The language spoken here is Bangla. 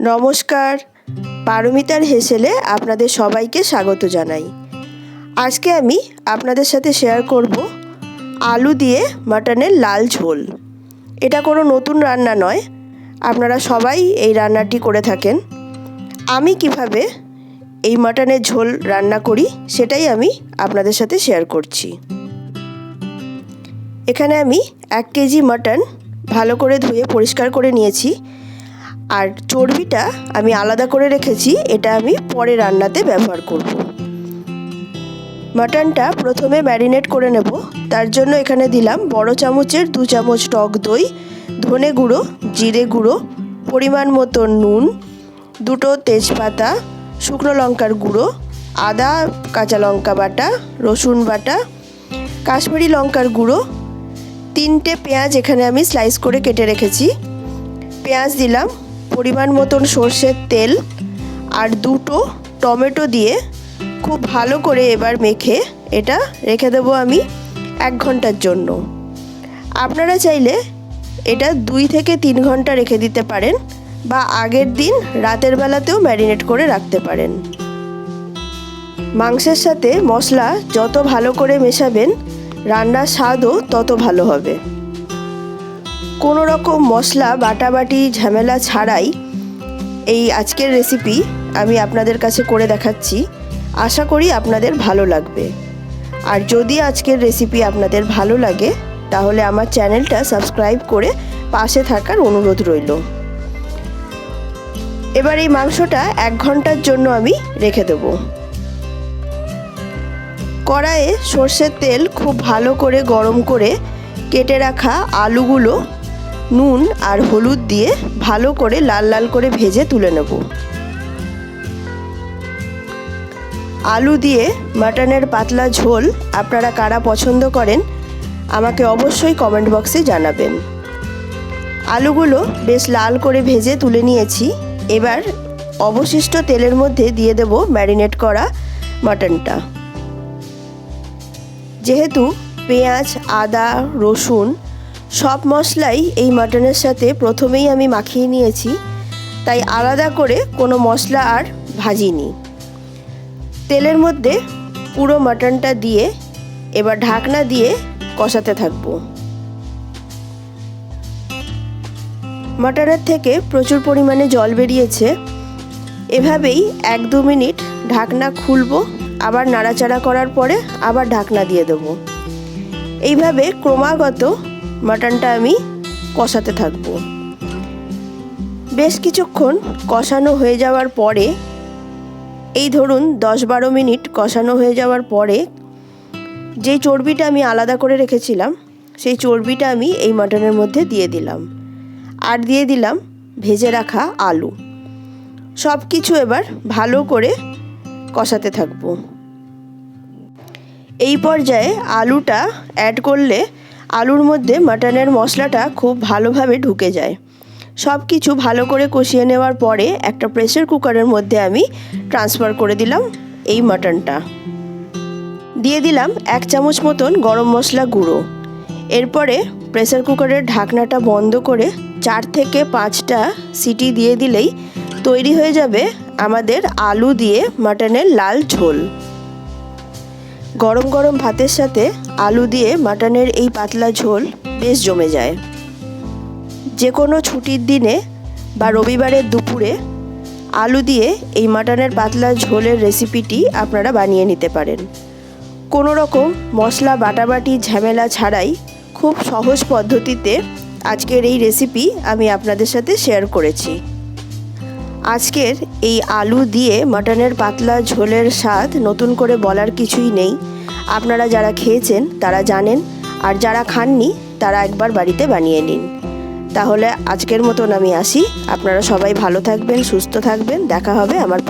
নমস্কার। পারমিতার হেসেলে আপনাদের সবাইকে স্বাগত জানাই। আজকে আমি আপনাদের সাথে শেয়ার করব আলু দিয়ে মাটনের লাল ঝোল। এটা কোনো নতুন রান্না নয়। আপনারা সবাই এই রান্নাটি করে থাকেন। আমি কীভাবে এই মাটনের ঝোল রান্না করি সেটাই আমি আপনাদের সাথে শেয়ার করছি। এখানে আমি এক কেজি মাটন ভালো করে ধুয়ে পরিষ্কার করে নিয়েছি। আর চর্বিটা আমি আলাদা করে রেখেছি, এটা আমি পরে রান্নাতে ব্যবহার করব। মাটনটা প্রথমে ম্যারিনেট করে নেব, তার জন্য এখানে দিলাম বড় চামচের দু চামচ টক দই, ধনে গুঁড়ো, জিরে গুঁড়ো, পরিমাণ মতো নুন, দুটো তেজপাতা, শুকনো লঙ্কার গুঁড়ো, আদা, কাঁচা লঙ্কা বাটা, রসুন বাটা, কাশ্মীরি লঙ্কার গুঁড়ো, তিনটে পেঁয়াজ এখানে আমি স্লাইস করে কেটে রেখেছি। পেঁয়াজ দিলাম পরিমাণ মতন সর্ষের তেল আর দুটো টমেটো দিয়ে খুব ভালো করে এবার মেখে এটা রেখে দেবো আমি এক ঘণ্টার জন্য। আপনারা চাইলে এটা দুই থেকে তিন ঘণ্টা রেখে দিতে পারেন বা আগের দিন রাতের বেলাতেও ম্যারিনেট করে রাখতে পারেন। মাংসের সাথে মশলা যত ভালো করে মেশাবেন, রান্নার স্বাদও তত ভালো হবে। কোনো রকম মশলা, বাটাবাটি, ঝামেলা ছাড়াই এই আজকের রেসিপি আমি আপনাদের কাছে করে দেখাচ্ছি। আশা করি আপনাদের ভালো লাগবে। আর যদি আজকের রেসিপি আপনাদের ভালো লাগে, তাহলে আমার চ্যানেলটা সাবস্ক্রাইব করে পাশে থাকার অনুরোধ রইল। এবার এই মাংসটা এক ঘণ্টার জন্য আমি রেখে দেবো। কড়াইয়ে সর্ষের তেল খুব ভালো করে গরম করে কেটে রাখা আলুগুলো নুন আর হলুদ দিয়ে ভালো করে লাল লাল করে ভেজে তুলে নেব। আলু দিয়ে মাটনের পাতলা ঝোল আপনারা কারা পছন্দ করেন, আমাকে অবশ্যই কমেন্ট বক্সে জানাবেন। আলুগুলো বেশ লাল করে ভেজে তুলে নিয়েছি। এবার অবশিষ্ট তেলের মধ্যে দিয়ে দেব ম্যারিনেট করা মাটনটা। যেহেতু পেঁয়াজ, আদা, রসুন সব মশলাই এই মাটনের সাথে প্রথমেই আমি মাখিয়ে নিয়েছি, তাই আলাদা করে কোনো মশলা আর ভাজিনি। তেলের মধ্যে পুরো মাটনটা দিয়ে এবার ঢাকনা দিয়ে কষাতে থাকব। মাটনের থেকে প্রচুর পরিমাণে জল বেরিয়েছে। এভাবেই এক দু মিনিট ঢাকনা খুলবো, আবার নাড়াচাড়া করার পরে আবার ঢাকনা দিয়ে দেবো। এইভাবে ক্রমাগত মাটনটা আমি কষাতে থাকব। বেশ কিছুক্ষণ কষানো হয়ে যাওয়ার পরে, এই ধরুন দশ বারো মিনিট কষানো হয়ে যাওয়ার পরে, যে চর্বিটা আমি আলাদা করে রেখেছিলাম, সেই চর্বিটা আমি এই মাটনের মধ্যে দিয়ে দিলাম। আর দিয়ে দিলাম ভেজে রাখা আলু। সব কিছু এবার ভালো করে কষাতে থাকব। এই পর্যায়ে আলুটা অ্যাড করলে আলুর মধ্যে মাটনের মশলাটা খুব ভালোভাবে ঢুকে যায়। সব কিছু ভালো করে কষিয়ে নেওয়ার পরে একটা প্রেসার কুকারের মধ্যে আমি ট্রান্সফার করে দিলাম এই মাটনটা। দিয়ে দিলাম এক চামচ মতন গরম মশলা গুঁড়ো। এরপরে প্রেসার কুকারের ঢাকনাটা বন্ধ করে চার থেকে পাঁচটা সিটি দিয়ে দিলেই তৈরি হয়ে যাবে আমাদের আলু দিয়ে মাটনের লাল ঝোল। গরম গরম ভাতের সাথে আলু দিয়ে মাটনের এই পাতলা ঝোল বেশ জমে যায়। যে কোনো ছুটির দিনে বা রবিবারের দুপুরে আলু দিয়ে এই মাটনের পাতলা ঝোলের রেসিপিটি আপনারা বানিয়ে নিতে পারেন। কোনো রকম মশলা, বাটাবাটি, ঝামেলা ছাড়াই খুব সহজ পদ্ধতিতে আজকের এই রেসিপি আমি আপনাদের সাথে শেয়ার করেছি। আজকের এই আলু দিয়ে মাটনের পাতলা ঝোলের স্বাদ নতুন করে বলার কিছুই নেই। আপনারা যারা খেয়েছেন, তারা জানেন, আর যারা খাননি, তারা একবার বাড়িতে বানিয়ে নিন। তাহলে আজকের মতন আমি আসি। আপনারা সবাই ভালো থাকবেন, সুস্থ থাকবেন। দেখা হবে আমার